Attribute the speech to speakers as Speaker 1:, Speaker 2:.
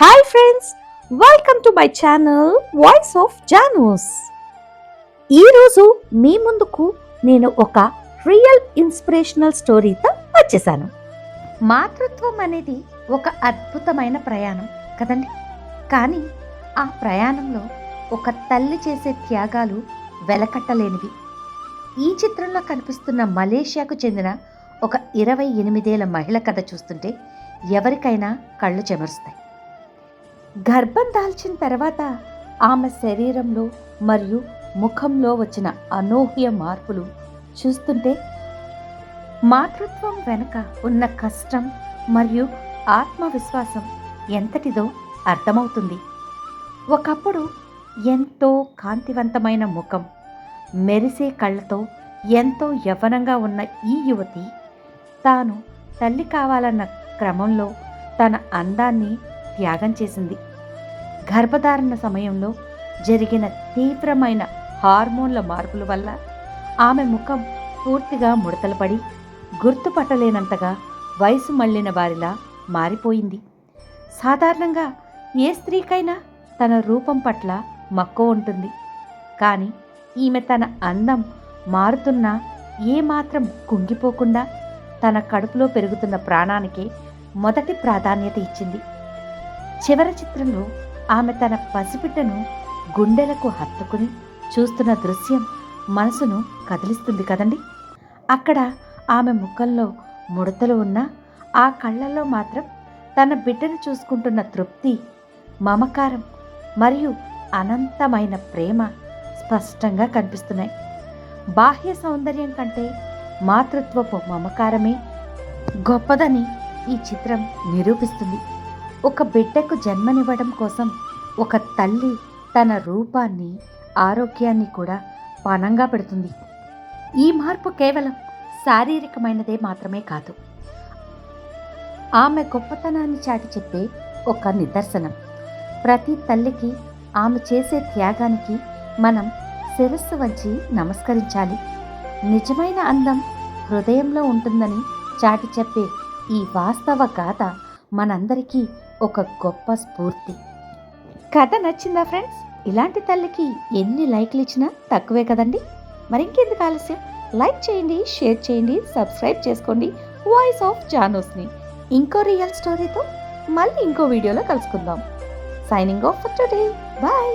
Speaker 1: Hi friends welcome to my channel voice of జానోస్ ఈరోజు మీ ముందుకు నేను ఒక రియల్ ఇన్స్పిరేషనల్ స్టోరీతో వచ్చేసాను. మాతృత్వం అనేది ఒక అద్భుతమైన ప్రయాణం కదండి? కానీ ఆ ప్రయాణంలో ఒక తల్లి చేసే త్యాగాలు వెలకట్టలేనివి. ఈ చిత్రంలో కనిపిస్తున్న మలేషియాకు చెందిన ఒక ఇరవై ఎనిమిదేళ్ళ మహిళ కథ చూస్తుంటే ఎవరికైనా కళ్ళు చెమరుస్తాయి. గర్భం దాల్చిన తర్వాత ఆమె శరీరంలో మరియు ముఖంలో వచ్చిన అనూహ్య మార్పులు చూస్తుంటే మాతృత్వం వెనుక ఉన్న కష్టం మరియు ఆత్మవిశ్వాసం ఎంతటిదో అర్థమవుతుంది. ఒకప్పుడు ఎంతో కాంతివంతమైన ముఖం మెరిసే కళ్ళతో ఎంతో యవ్వనంగా ఉన్న ఈ యువతి తాను తల్లి కావాలన్న క్రమంలో తన అందాన్ని త్యాగం చేసింది. గర్భధారణ సమయంలో జరిగిన తీవ్రమైన హార్మోన్ల మార్పుల వల్ల ఆమె ముఖం పూర్తిగా ముడతలు పడి గుర్తుపట్టలేనంతగా వయసు మళ్ళిన వారిలా మారిపోయింది. సాధారణంగా ఏ స్త్రీకైనా తన రూపం పట్ల మక్కువ ఉంటుంది. కానీ ఈమె తన అందం మారుతున్నా ఏమాత్రం కుంగిపోకుండా తన కడుపులో పెరుగుతున్న ప్రాణానికి మొదటి ప్రాధాన్యత ఇచ్చింది. చివరి చిత్రంలో ఆమె తన పసిబిడ్డను గుండెలకు హత్తుకుని చూస్తున్న దృశ్యం మనసును కదిలిస్తుంది కదండి. అక్కడ ఆమె ముఖంలో ముడతలు ఉన్నా ఆ కళ్ళల్లో మాత్రం తన బిడ్డను చూసుకుంటున్న తృప్తి మమకారం మరియు అనంతమైన ప్రేమ స్పష్టంగా కనిపిస్తున్నాయి. బాహ్య సౌందర్యం కంటే మాతృత్వపు మమకారమే గొప్పదని ఈ చిత్రం నిరూపిస్తుంది. ఒక బిడ్డకు జన్మనివ్వడం కోసం ఒక తల్లి తన రూపాన్ని ఆరోగ్యాన్ని కూడా పణంగా పెడుతుంది. ఈ మార్పు కేవలం శారీరకమైనదే మాత్రమే కాదు. ఆమె గొప్పతనాన్ని చాటి చెప్పే ఒక నిదర్శనం. ప్రతి తల్లికి ఆమె చేసే త్యాగానికి మనం శిరస్సు వంచి నమస్కరించాలి. నిజమైన అందం హృదయంలో ఉంటుందని చాటి చెప్పే ఈ వాస్తవ గాథ మనందరికీ ఒక గొప్ప స్ఫూర్తి. కథ నచ్చిందా ఫ్రెండ్స్? ఇలాంటి తల్లికి ఎన్ని లైక్లు ఇచ్చినా తక్కువే కదండి? మరి ఇంకెందుకు ఆలస్యం? లైక్ చేయండి షేర్ చేయండి సబ్స్క్రైబ్ చేసుకోండి. వాయిస్ ఆఫ్ జానోస్ని. ఇంకో రియల్ స్టోరీతో మళ్ళీ ఇంకో వీడియోలో కలుసుకుందాం. Signing off for today. Bye.